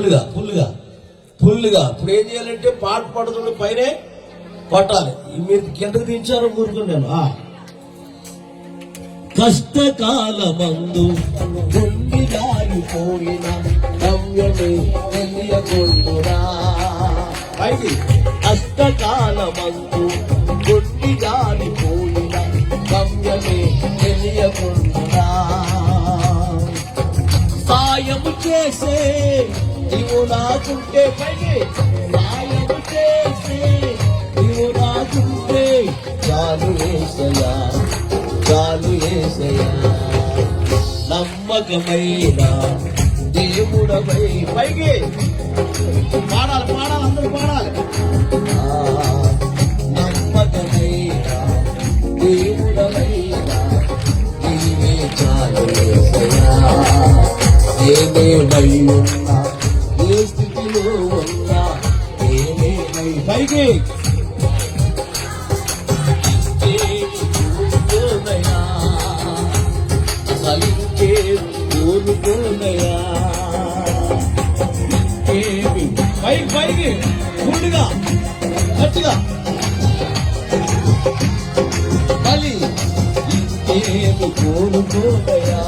ఫుల్గా ఫుల్గా ఫుల్గా ఇప్పుడు ఏం చేయాలంటే పాట పాడుతుండే పైనే పట్టాలి. మీరు కిందకు దించారు కూరుకున్నాను కష్టకాలమందు గుండి జారిపోయిన గమ్యమే తెలియకుండురా పైకి. కష్టకాలమందు గుండి జారిపోయిన గమ్యమే తెలియకుండురా సాయం చేసే నీవు నాకుంటే పైకి సాయము చేసే నీవు నాకుంటే చాలు వేసయా చాలు వేసయా నమ్మకమైన దేవుడవై పైకి. పాడాలి పాడాలి అందరూ పాడాలి. ఆ, నమ్మకమైన దేవుడవైనా నీవే చాలు యేసయ్యా. నేనేమై ఉన్నా పైకి. ఇంకేమి పైకి. పైకి గుండుగా గట్టిగా. బలి. ఇంకేమి కోరుకోదయా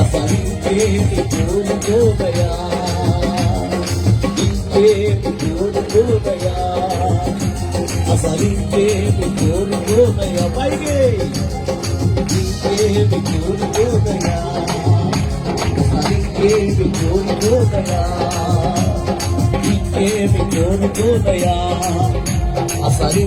అసలు ఇంకేమి కోరుకోదయా ఇంకేమి కోరుకోదయా పైకి ఇంకేమి కోరుకోదయా ఇంకేమి కోరుకోదయా ఇంకేమి కోరుకోదయా అసలు